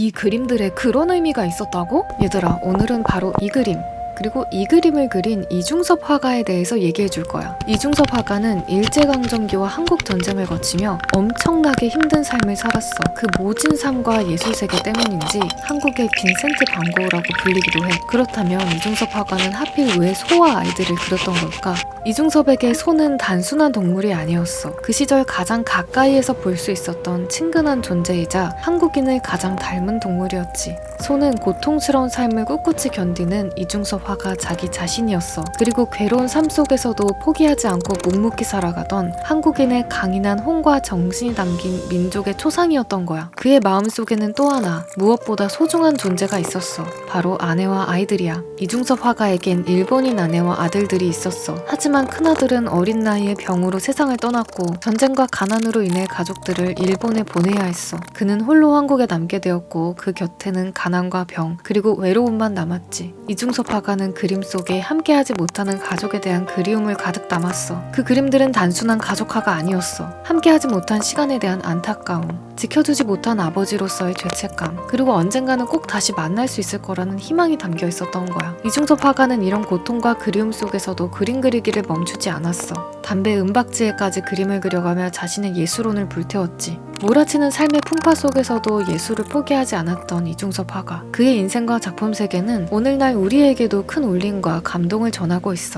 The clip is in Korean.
이 그림들에 그런 의미가 있었다고? 얘들아, 오늘은 바로 이 그림. 그리고 이 그림을 그린 이중섭 화가에 대해서 얘기해 줄 거야. 이중섭 화가는 일제강점기와 한국 전쟁을 거치며 엄청나게 힘든 삶을 살았어. 그 모진 삶과 예술 세계 때문인지 한국의 빈센트 반 고흐라고 불리기도 해. 그렇다면 이중섭 화가는 하필 왜 소와 아이들을 그렸던 걸까? 이중섭에게 소는 단순한 동물이 아니었어. 그 시절 가장 가까이에서 볼 수 있었던 친근한 존재이자 한국인을 가장 닮은 동물이었지. 소는 고통스러운 삶을 꿋꿋이 견디는 이중섭 화가 자기 자신이었어. 그리고 괴로운 삶 속에서도 포기하지 않고 묵묵히 살아가던 한국인의 강인한 혼과 정신이 담긴 민족의 초상이었던 거야. 그의 마음 속에는 또 하나 무엇보다 소중한 존재가 있었어. 바로 아내와 아이들이야. 이중섭 화가에겐 일본인 아내와 아들들이 있었어. 하지만 큰아들은 어린 나이에 병으로 세상을 떠났고 전쟁과 가난으로 인해 가족들을 일본에 보내야 했어. 그는 홀로 한국에 남게 되었고 그 곁에는 가난과 병 그리고 외로움만 남았지. 이중섭 화 가는 그림 속에 함께하지 못하는 가족에 대한 그리움을 가득 담았어. 그 그림들은 단순한 가족화가 아니었어. 함께하지 못한 시간에 대한 안타까움, 지켜주지 못한 아버지로서의 죄책감, 그리고 언젠가는 꼭 다시 만날 수 있을 거라는 희망이 담겨 있었던 거야. 이중섭 화가는 이런 고통과 그리움 속에서도 그림 그리기를 멈추지 않았어. 담배 은박지에까지 그림을 그려가며 자신의 예술혼을 불태웠지. 몰아치는 삶의 풍파 속에서도 예술을 포기하지 않았던 이중섭 화가. 그의 인생과 작품 세계는 오늘날 우리에게도 큰 울림과 감동을 전하고 있어.